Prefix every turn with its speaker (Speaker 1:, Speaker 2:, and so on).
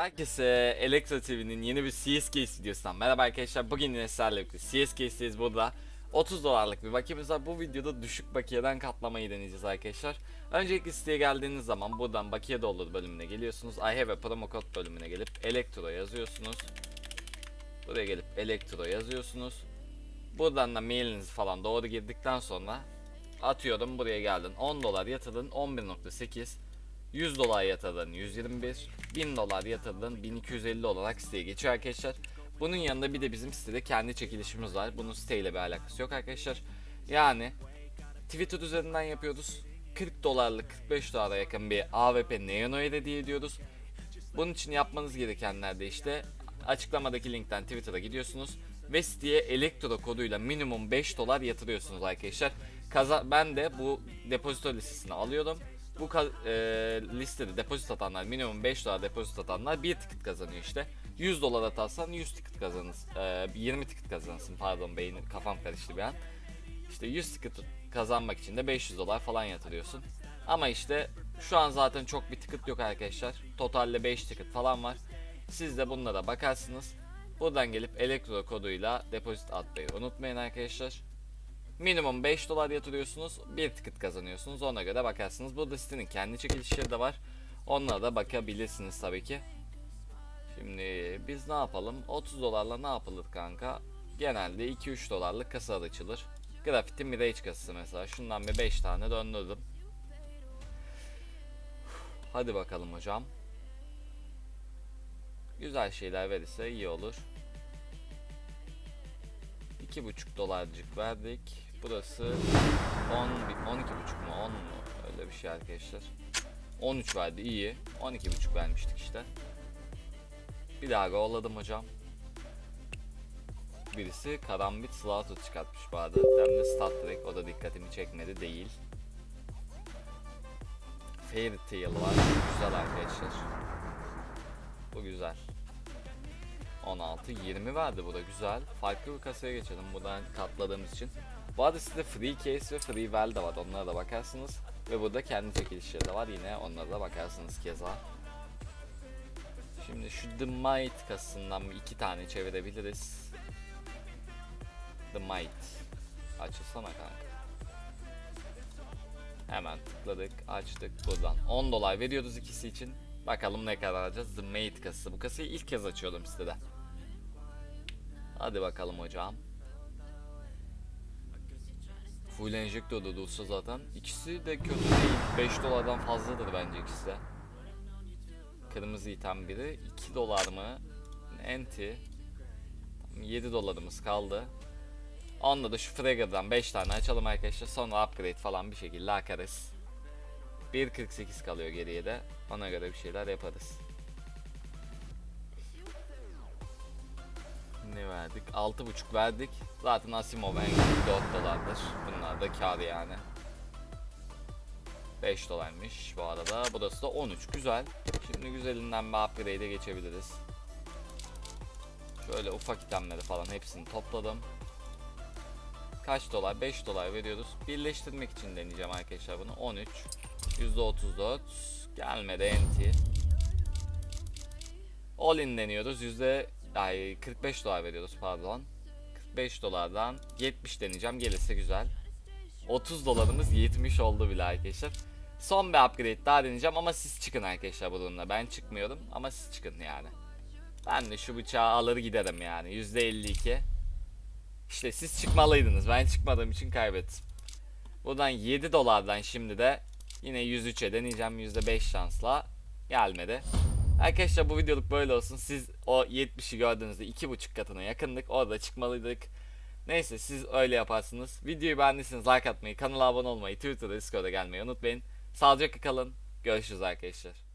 Speaker 1: Herkese Elektro TV'nin yeni bir CSK videosundan merhaba arkadaşlar. Bugün yine sizlerle birlikte CSK'siz burada. 30 dolarlık bir bakiyemiz var. Bu videoda düşük bakiyeden katlamayı deneyeceğiz arkadaşlar. Öncelikle siteye geldiğiniz zaman buradan bakiye doldur bölümüne geliyorsunuz. I have a promo code bölümüne gelip Elektro yazıyorsunuz. Buraya gelip Elektro yazıyorsunuz. Buradan da mailinizi falan doğru girdikten sonra atıyorum buraya geldin 10 dolar yatırdın 11.8 100 dolar yatırdın 121 1000 dolar yatırdın 1250 olarak siteye geçiyor arkadaşlar. Bunun yanında bir de bizim sitede kendi çekilişimiz var. Bunun siteyle bir alakası yok arkadaşlar. Yani Twitter üzerinden yapıyoruz. 40 dolarlık 45 dolara yakın bir AWP Neono'ya hediye ediyoruz. Bunun için yapmanız gerekenler de işte açıklamadaki linkten Twitter'a gidiyorsunuz ve siteye elektro koduyla minimum 5 dolar yatırıyorsunuz arkadaşlar. Kaza ben de bu depozito listesini alıyordum. Bu e, listede depozit atanlar minimum 5 dolar depozit atanlar 1 ticket kazanıyor işte. 100 dolar atarsan 100 ticket kazanırsın. E, 20 ticket kazanırsın pardon beynim kafam karıştı bir an. İşte 100 ticket kazanmak için de 500 dolar falan yatırıyorsun. Ama işte şu an zaten çok bir ticket yok arkadaşlar. Totalde 5 ticket falan var. Siz de bunlara bakarsınız. Buradan gelip elektro koduyla depozit atmayı unutmayın arkadaşlar. Minimum 5 dolar yatırıyorsunuz. Bir ticket kazanıyorsunuz. Ona göre bakarsınız. Burada sitenin kendi çekilişleri de var. Onlara da bakabilirsiniz tabii ki. Şimdi biz ne yapalım? 30 dolarla ne yapılır kanka? Genelde 2-3 dolarlık kasa açılır. Graffiti Mirage kasası mesela. Şundan bir 5 tane döndürdüm. Hadi bakalım hocam. Güzel şeyler verirse iyi olur. 2,5 dolarcık verdik. Burası 10 12,5 mu 10 mu öyle bir şey arkadaşlar. 13 verdi iyi. 12,5 vermiştik işte. Bir daha golladım hocam. Birisi karambit slaughter çıkartmış bu arada. Hem de stat direkt o da dikkatimi çekmedi değil. Fairy Tail var. Güzel arkadaşlar. Bu güzel. 16 20 verdi bu da güzel. Farklı bir kasaya geçelim buradan katladığımız için. Sizde free case ve free well de var. Onlara da bakarsınız. Ve burada kendi çekilişleri de var. Yine onlara da bakarsınız keza. Şimdi şu The Might kasasından iki tane çevirebiliriz. The Might. Açılsana kanka. Hemen tıkladık, açtık buradan. 10 dolar veriyoruz ikisi için. Bakalım ne kadar alacağız. The Mate kasası. Bu kasayı ilk kez açıyordum sitede. Hadi bakalım hocam. Full enjektör de dursa zaten. İkisi de kötü değil. 5 dolardan fazladır bence ikisi de. Kırmızı item biri. 2 dolar mı? Enti. 7 dolarımız kaldı. Onda da şu Fragger'dan 5 tane açalım arkadaşlar. Sonra upgrade falan bir şekilde akarız. 1.48 kalıyor geriye de. Ona göre bir şeyler yaparız. Ne verdik? 6.5 verdik. Zaten Asimov en kötü 4 dolardır. Bunlar da kar yani. 5 dolarmış bu arada. Burası da 13. Güzel. Şimdi güzelinden bir upgrade'e geçebiliriz. Şöyle ufak itemleri falan hepsini topladım. Kaç dolar? 5 dolar veriyoruz. Birleştirmek için deneyeceğim arkadaşlar bunu. 13. %34 gelmedi enti. All in deniyoruz. Ay 45 dolar veriyoruz pardon. 45 dolardan 70 deneyeceğim. Gelirse güzel. 30 dolarımız 70 oldu bile arkadaşlar. Son bir upgrade daha deneyeceğim ama siz çıkın arkadaşlar bu durumda. Ben çıkmıyorum ama siz çıkın yani. Ben de şu bıçağı alır giderim yani. %52. İşte siz çıkmalıydınız. Ben çıkmadığım için kaybettim. Buradan 7 dolardan şimdi de yine 103'e deneyeceğim %5 şansla. Gelmedi. Arkadaşlar bu videoluk böyle olsun. Siz o 70'i gördüğünüzde 2.5 katına yakındık. Orada çıkmalıydık. Neyse siz öyle yaparsınız. Videoyu beğendiyseniz like atmayı, kanala abone olmayı, Twitter'da Discord'a gelmeyi unutmayın. Sağlıcakla kalın. Görüşürüz arkadaşlar.